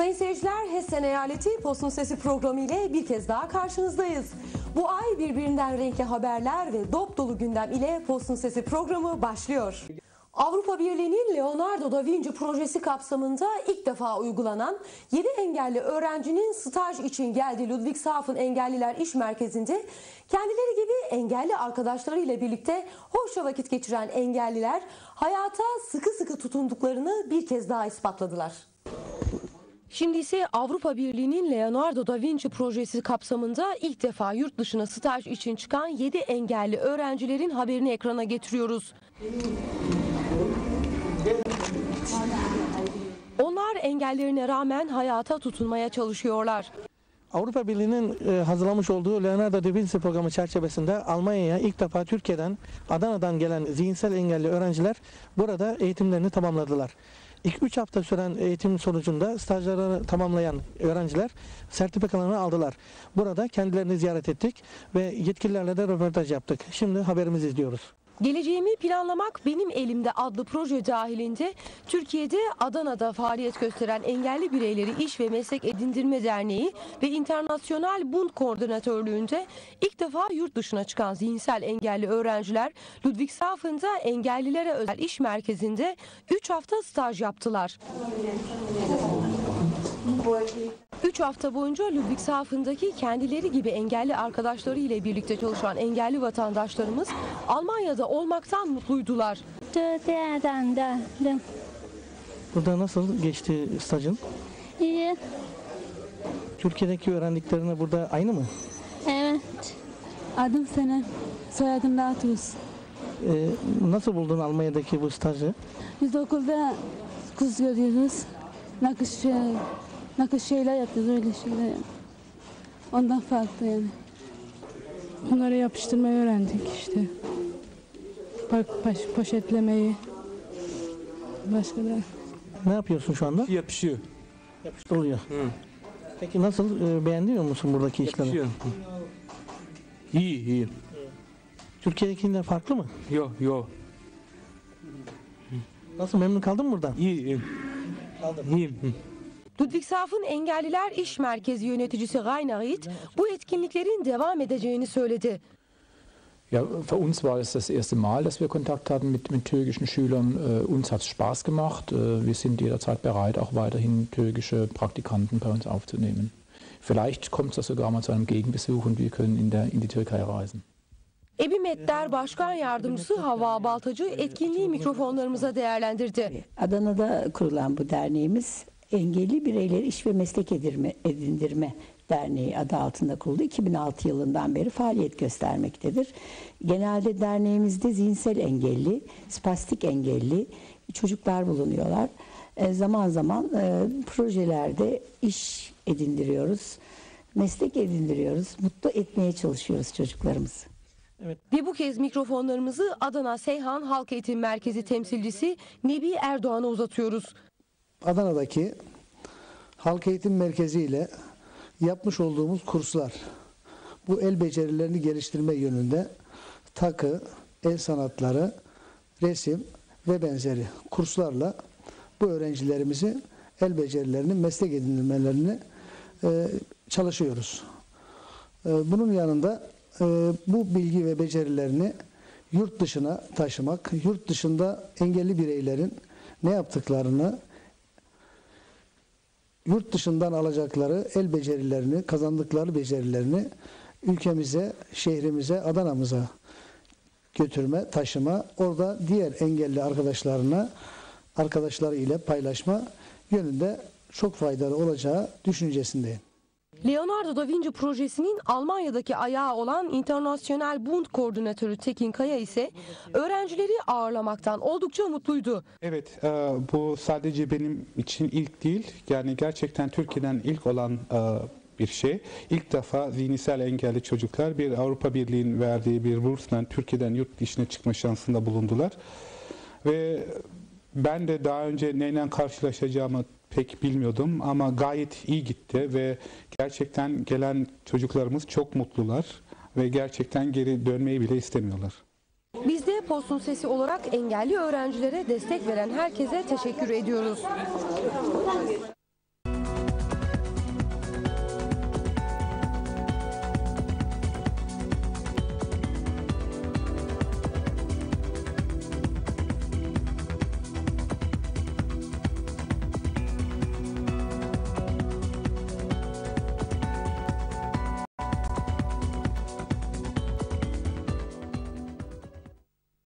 Sayın seyirciler, Hessen Eyaleti Postun Sesi programı ile bir kez daha karşınızdayız. Bu ay birbirinden renkli haberler ve dop dolu gündem ile Postun Sesi programı başlıyor. Avrupa Birliği'nin Leonardo da Vinci projesi kapsamında ilk defa uygulanan 7 engelli öğrencinin staj için geldiği Ludwigshafen Engelliler İş Merkezi'nde kendileri gibi engelli arkadaşlarıyla birlikte hoşça vakit geçiren engelliler hayata sıkı sıkı tutunduklarını bir kez daha ispatladılar. Şimdi ise Avrupa Birliği'nin Leonardo da Vinci projesi kapsamında ilk defa yurt dışına staj için çıkan 7 engelli öğrencilerin haberini ekrana getiriyoruz. Onlar engellerine rağmen hayata tutunmaya çalışıyorlar. Avrupa Birliği'nin e, hazırlamış olduğu Leonardo da Vinci programı çerçevesinde Almanya'ya ilk defa Türkiye'den, Adana'dan gelen zihinsel engelli öğrenciler burada eğitimlerini tamamladılar. İlk 3 hafta süren eğitim sonucunda stajlarını tamamlayan öğrenciler sertifikalarını aldılar. Burada kendilerini ziyaret ettik ve yetkililerle de röportaj yaptık. Şimdi haberimizi izliyoruz. Geleceğimi planlamak benim elimde adlı proje dahilinde Türkiye'de Adana'da faaliyet gösteren engelli bireyleri iş ve meslek edindirme derneği ve internasyonel Bund koordinatörlüğünde ilk defa yurt dışına çıkan zihinsel engelli öğrenciler Ludwigshafen'da engellilere özel iş merkezinde 3 hafta staj yaptılar. 3 hafta boyunca Ludwigshafen'daki kendileri gibi engelli arkadaşları ile birlikte çalışan engelli vatandaşlarımız Almanya'da olmaktan mutluydular. Burada nasıl geçti stajın? İyi. Türkiye'deki öğrendiklerine burada aynı mı? Evet. Adım Senem. Soyadım Rahatuz. Ee, nasıl buldun Almanya'daki bu stajı? Biz okulda kız görüyoruz. Nakış e, nakış şeyler yapıyoruz, öyle şeyler. Ondan farklı yani. Bunları yapıştırmayı öğrendik işte. Pa- poşetlemeyi. Başka da Ne yapıyorsun şu anda? Yapışıyor. Yapıştırılıyor. Peki nasıl e, beğeniyor musun buradaki işleri? Yapışıyor. İyi iyi. Türkiye'dekinden farklı mı? Yo yo. Nasıl memnun kaldın mı buradan? İyi iyi. İyiyim. Hı. Ludwigshafen Engelliler İş Merkezi yöneticisi Rainer Ried bu etkinliklerin devam edeceğini söyledi. Ja, für uns war es das erste Mal, dass wir Kontakt hatten mit, mit türkischen Schülern. Äh, uns hat es Spaß gemacht. Äh, wir sind jederzeit bereit, auch weiterhin türkische Praktikanten bei uns aufzunehmen. Vielleicht kommt es da sogar mal zu einem Gegenbesuch und wir können in, der, in die Türkei reisen. Ebimetler Başkan Yardımcısı Hava Baltacı etkinliği mikrofonlarımıza değerlendirdi. Adana'da kurulan bu derneğimiz Engelli Bireyleri İş ve Meslek Edindirme, Edindirme Derneği adı altında kuruldu. 2006 yılından beri faaliyet göstermektedir. Genelde derneğimizde zihinsel engelli, spastik engelli çocuklar bulunuyorlar. E, zaman zaman e, projelerde iş edindiriyoruz, meslek edindiriyoruz, mutlu etmeye çalışıyoruz çocuklarımızı. Ve bu kez mikrofonlarımızı Adana Seyhan Halk Eğitim Merkezi temsilcisi Nebi Erdoğan'a uzatıyoruz. Adana'daki Halk Eğitim Merkezi ile yapmış olduğumuz kurslar bu el becerilerini geliştirme yönünde takı, el sanatları, resim ve benzeri kurslarla bu öğrencilerimizi el becerilerini, meslek edinilmelerini e, çalışıyoruz. E, bunun yanında e, bu bilgi ve becerilerini yurt dışına taşımak, yurt dışında engelli bireylerin ne yaptıklarını yurt dışından alacakları el becerilerini, kazandıkları becerilerini ülkemize, şehrimize, Adana'mıza götürme, taşıma, orada diğer engelli arkadaşlarına, arkadaşları ile paylaşma yönünde çok faydalı olacağı düşüncesindeyim. Leonardo da Vinci projesinin Almanya'daki ayağı olan Internasyonel Bund koordinatörü Tekin Kaya ise öğrencileri ağırlamaktan oldukça mutluydu. Evet, e, bu sadece benim için ilk değil, yani gerçekten Türkiye'den ilk olan e, bir şey. İlk defa zihinsel engelli çocuklar bir Avrupa Birliği'nin verdiği bir bursla Türkiye'den yurt dışına çıkma şansında bulundular. Ve ben de daha önce neyle karşılaşacağımı pek bilmiyordum ama gayet iyi gitti ve gerçekten gelen çocuklarımız çok mutlular ve gerçekten geri dönmeyi bile istemiyorlar. Biz de Postun Sesi olarak engelli öğrencilere destek veren herkese teşekkür ediyoruz.